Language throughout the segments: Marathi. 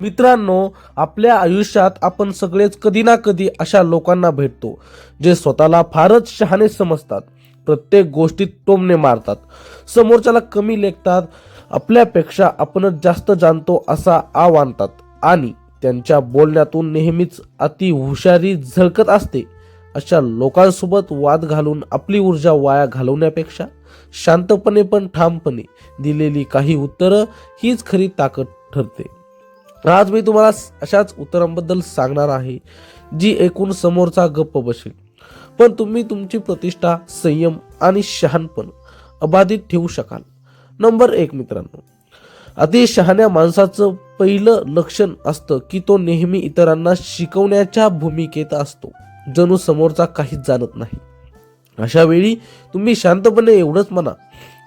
मित्रांनो आपल्या आयुष्यात आपण सगळेच कधी ना कधी अशा लोकांना भेटतो जे स्वतःला फारच शहाणे समजतात प्रत्येक गोष्टीत टोमणे मारतात समोरच्याला कमी लेखतात आपल्यापेक्षा आपणच जास्त जाणतो असा आव आणतात आणि त्यांच्या बोलण्यातून नेहमीच अति हुशारी झळकत असते. अशा लोकांसोबत वाद घालून आपली ऊर्जा वाया घालवण्यापेक्षा शांतपणे पण ठामपणे दिलेली काही उत्तरं हीच खरी ताकद ठरते. आज मी तुम्हाला अशाच उत्तरांबद्दल सांगणार आहे जी एकूण समोरचा गप्प बसेल. पण तुम्ही तुमची प्रतिष्ठा संयम आणि शहाणपण अबाधित ठेवू शकाल. नंबर एक मित्रांनो अति शहाण्या माणसाचं पहिलं लक्षण असतं की तो नेहमी इतरांना शिकवण्याच्या भूमिकेत असतो जणू समोरचा काहीच जाणत नाही. अशा वेळी तुम्ही शांतपणे एवढंच म्हणा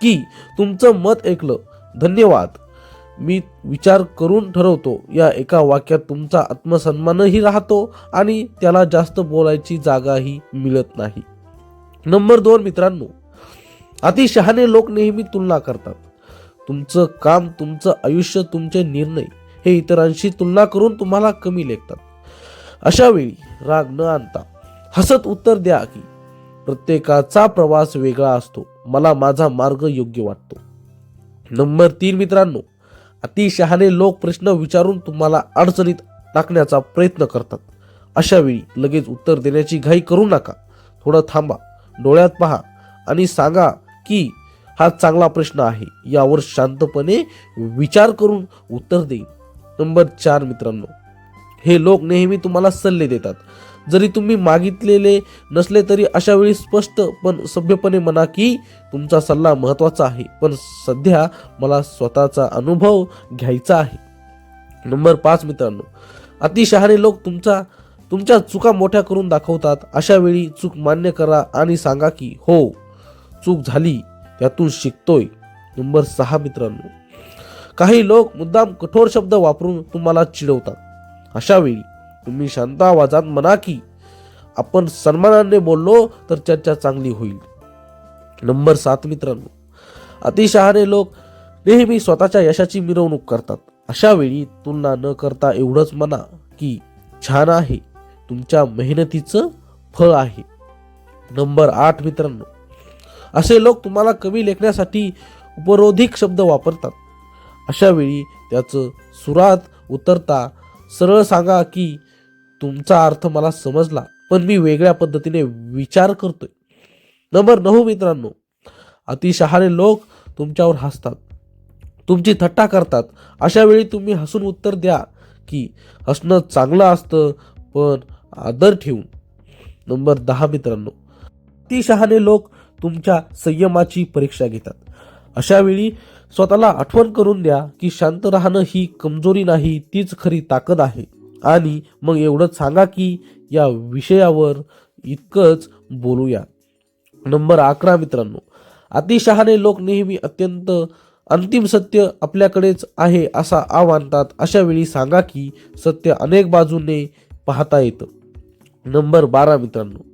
की तुमचं मत ऐकलं धन्यवाद. मी विचार करून ठरवतो. या एका वाक्यात तुमचा आत्मसन्मानही राहतो आणि त्याला जास्त बोलायची जागाही मिळत नाही. नंबर दोन मित्रांनो अतिशहाणे लोक नेहमी तुलना करतात. तुमचं काम तुमचं आयुष्य तुमचे निर्णय हे इतरांशी तुलना करून तुम्हाला कमी लेखतात. अशा वेळी राग न आणता हसत उत्तर द्या की प्रत्येकाचा प्रवास वेगळा असतो. मला माझा मार्ग योग्य वाटतो. नंबर तीन मित्रांनो अतिशहाणे लोक प्रश्न विचारून तुम्हाला अडचणीत टाकण्याचा प्रयत्न करतात. अशा वेळी लगेच उत्तर देण्याची घाई करू नका. थोडं थांबा. डोळ्यात पहा आणि सांगा की हा चांगला प्रश्न आहे. यावर शांतपणे विचार करून उत्तर देईल नंबर चार मित्रांनो हे लोक नेहमी तुम्हाला सल्ले देतात. जरी तुम्ही मागितलेले नसले तरी अशा वेळी स्पष्ट पण सभ्यपणे म्हणा की तुमचा सल्ला महत्त्वाचा आहे. पण सध्या मला स्वतःचा अनुभव घ्यायचा आहे. नंबर पाच मित्रांनो अतिशहाणे लोक तुमचा तुमच्या चुका मोठ्या करून दाखवतात. अशा वेळी चूक मान्य करा आणि सांगा की हो चूक झाली त्यातून शिकतोय. नंबर सहा मित्रांनो काही लोक मुद्दाम कठोर शब्द वापरून तुम्हाला चिडवतात. अशा वेळी तुम्ही शांत आवाजात म्हणा की आपण सन्मानाने बोललो तर चर्चा चांगली होईल. नंबर सात मित्रांनो अतिशहाणे लोक नेहमी स्वतःच्या यशाची मिरवणूक करतात. अशा वेळी तुलना न करता एवढंच म्हणा की छान आहे. तुमच्या मेहनतीचं फळ आहे. नंबर आठ मित्रांनो असे लोक तुम्हाला कमी लेखण्यासाठी उपरोधिक शब्द वापरतात. अशा वेळी त्याचं सुरात उतरता सरळ सांगा की तुमचा अर्थ मला समजला पण मी वेगळ्या पद्धतीने विचार करतोय. नंबर नऊ मित्रांनो अतिशहाणे लोक तुमच्यावर हसतात. तुमची थट्टा करतात. अशा वेळी तुम्ही हसून उत्तर द्या की हसणं चांगलं असतं पण आदर ठेवून. नंबर दहा मित्रांनो अतिशहाणे लोक तुमच्या संयमाची परीक्षा घेतात. अशा वेळी स्वतःला आठवण करून द्या की शांत राहणं ही कमजोरी नाही तीच खरी ताकद आहे. आणि मग एवढंच सांगा की या विषयावर इतकंच बोलूया. नंबर अकरा मित्रांनो अतिशहाणे लोक नेहमी अत्यंत अंतिम सत्य आपल्याकडेच आहे असा आ मानतात अशा वेळी सांगा की सत्य अनेक बाजूने पाहता येतं. नंबर बारा मित्रांनो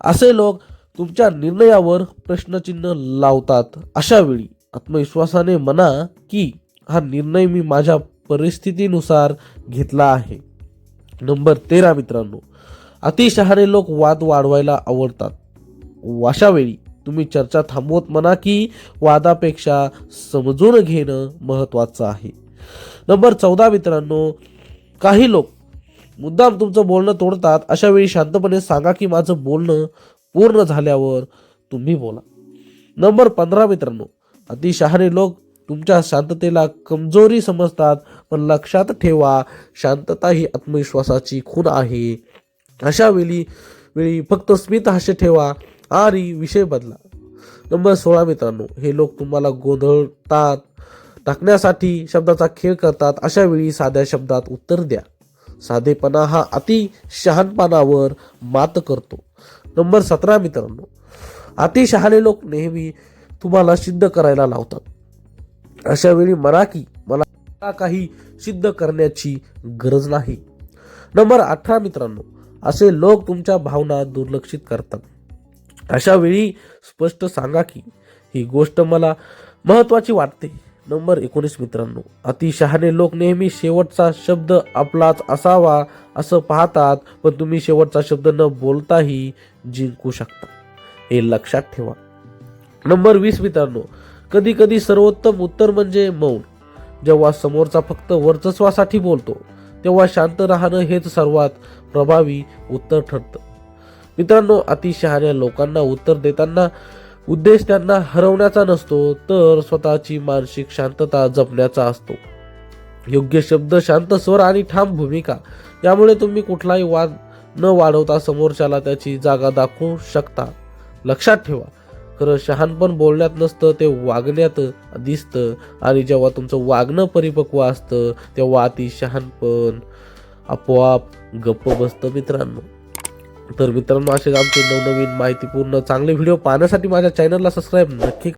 असे लोक तुमच्या निर्णयावर प्रश्नचिन्ह लावतात. अशा वेळी आत्मविश्वासाने म्हणा की हा निर्णय मी माझ्या परिस्थितीनुसार घेतला आहे. नंबर तेरा मित्रांनो. अतिशहाणे लोक वाद वाढवायला आवडतात. अशावेळी तुम्ही चर्चा थांबवत म्हणा की वादापेक्षा समजून घेणं महत्वाचं आहे. नंबर चौदा मित्रांनो काही लोक मुद्दाम तुमचं बोलणं तोडतात. अशा वेळी शांतपणे सांगा की माझं बोलणं पूर्ण झाल्यावर तुम्ही बोला. नंबर पंधरा मित्रांनो अतिशहाणे लोक तुमच्या शांततेला कमजोरी समजतात पण लक्षात ठेवा शांतता ही आत्मविश्वासाची खूण आहे. अशा वेळी वेळी फक्त स्मित हास्य ठेवा आणि विषय बदला. नंबर सोळा मित्रांनो हे लोक तुम्हाला गोंधळतात टाकण्यासाठी शब्दाचा खेळ करतात अशा वेळी साध्या शब्दात उत्तर द्या. साधेपणा हा अति शहाणपणावर मात करतो. नंबर सतरा मित्रांनो अतिशहाणे लोक नेहमी तुम्हाला सिद्ध करायला लावतात. अशा वेळी मला काही सिद्ध करण्याची गरज नाही. नंबर अठरा मित्रांनो असे लोक तुमच्या भावना दुर्लक्षित करतात. अशा वेळी स्पष्ट सांगा की ही गोष्ट मला महत्वाची वाटते. नंबर एकोणीस मित्रांनो अतिशहाणे लोक नेहमी शेवटचा शब्द आपलाच असावा असं पाहतात पण तुम्ही शेवटचा शब्द न बोलताही जिंकू शकता. हे लक्षात ठेवा. नंबर वीस मित्रांनो कधी कधी सर्वोत्तम उत्तर म्हणजे मौन. जेव्हा समोरचा फक्त वर्चस्वासाठी बोलतो तेव्हा शांत राहणं हेच सर्वात प्रभावी उत्तर ठरतं. मित्रांनो अतिशहाण्या लोकांना उत्तर देताना उद्देश त्यांना हरवण्याचा नसतो तर स्वतःची मानसिक शांतता जपण्याचा असतो. योग्य शब्द शांत स्वर आणि ठाम भूमिका यामुळे तुम्ही कुठलाही वाद न वाढवता समोरच्याला त्याची जागा दाखवू शकता. लक्षात ठेवा खरं शहाणपण बोलण्यात नसतं ते वागण्यात दिसतं. आणि जेव्हा तुमचं वागणं परिपक्व असतं तेव्हा अति शहाणपण आपोआप गप्प बसतं मित्रांनो. तर मित्रांनो असे आमचे नवनवीन माहितीपूर्ण चांगले व्हिडिओ पाहण्यासाठी माझ्या चॅनलला सबस्क्राईब नक्की